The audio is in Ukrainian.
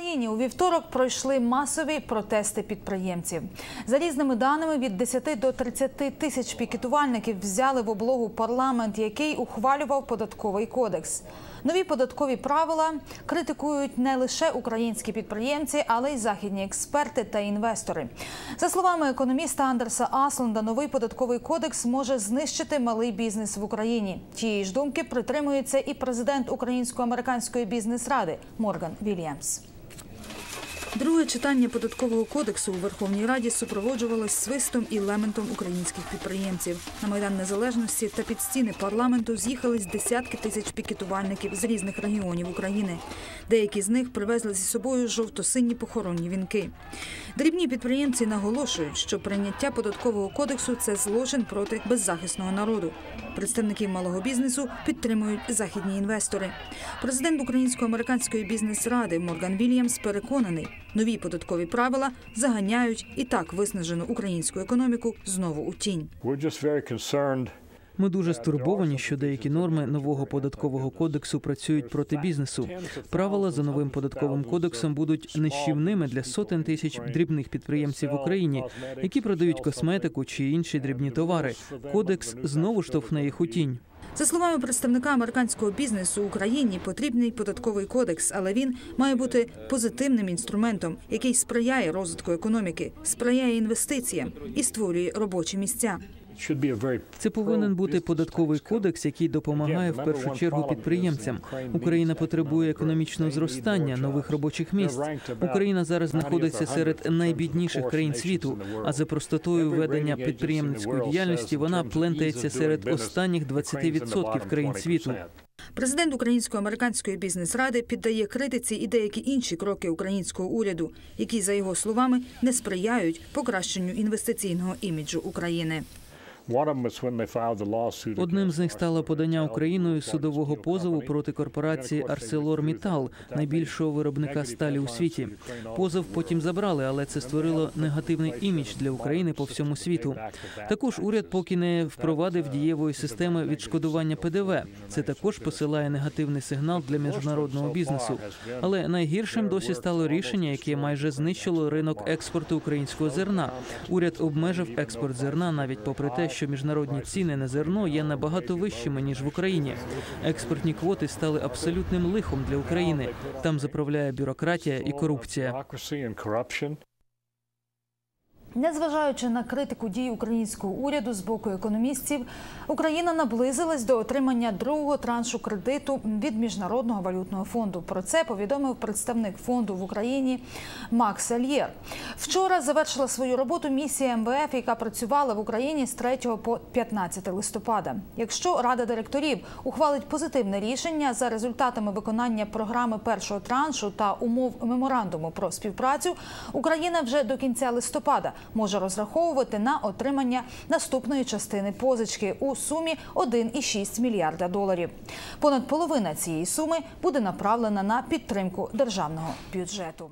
Україні у вівторок пройшли масові протести підприємців. За різними даними, від 10 до 30 тисяч пікетувальників взяли в облогу парламент, який ухвалював податковий кодекс. Нові податкові правила критикують не лише українські підприємці, але й західні експерти та інвестори. За словами економіста Андерса Асланда, новий податковий кодекс може знищити малий бізнес в Україні. Тієї ж думки притримується і президент Українсько-американської бізнес-ради Морган Вільямс. Друге читання податкового кодексу у Верховній Раді супроводжувалось свистом і лементом українських підприємців. На майдан незалежності та під стіни парламенту з'їхались десятки тисяч пікетувальників з різних регіонів України. Деякі з них привезли зі собою жовто-сині похоронні вінки. Дрібні підприємці наголошують, що прийняття податкового кодексу це злочин проти беззахисного народу. Представників малого бізнесу підтримують західні інвестори. Президент Українсько-американської бізнес-ради Морган Вільямс переконаний, нові податкові правила заганяють і так виснажену українську економіку знову у тінь. Ми дуже стурбовані, що деякі норми нового податкового кодексу працюють проти бізнесу. Правила за новим податковим кодексом будуть нищівними для сотень тисяч дрібних підприємців в Україні, які продають косметику чи інші дрібні товари. Кодекс знову штовхне їх у тінь. За словами представника американського бізнесу Україні потрібний податковий кодекс, але він має бути позитивним інструментом, який сприяє розвитку економіки, сприяє інвестиціям і створює робочі місця. Це повинен бути податковий кодекс, який допомагає в першу чергу підприємцям. Україна потребує економічного зростання, нових робочих місць. Україна зараз знаходиться серед найбідніших країн світу. А за простотою ведення підприємницької діяльності вона плентається серед останніх 20% країн світу. Президент Українсько-американської бізнес-ради піддає критиці і деякі інші кроки українського уряду, які, за його словами, не сприяють покращенню інвестиційного іміджу України. Одним з них стало подання Україною судового позову проти корпорації ArcelorMittal, найбільшого виробника сталі у світі. Позов потім забрали, але це створило негативний імідж для України по всьому світу. Також уряд поки не впровадив дієвої системи відшкодування ПДВ. Це також посилає негативний сигнал для міжнародного бізнесу. Але найгіршим досі стало рішення, яке майже знищило ринок експорту українського зерна. Уряд обмежив експорт зерна навіть попри те, що міжнародні ціни на зерно є набагато вищими ніж в Україні. Експортні квоти стали абсолютним лихом для України. Там заправляє бюрократія і корупція. Незважаючи на критику дій українського уряду з боку економістів, Україна наблизилась до отримання другого траншу кредиту від міжнародного валютного фонду. Про це повідомив представник фонду в Україні Макс Альєр. Вчора завершила свою роботу місія МВФ, яка працювала в Україні з 3 по 15 листопада. Якщо рада директорів ухвалить позитивне рішення за результатами виконання програми першого траншу та умов меморандуму про співпрацю, Україна вже до кінця листопада може розраховувати на отримання наступної частини позички у сумі 1,6 мільярда доларів. Понад половина цієї суми буде направлена на підтримку державного бюджету.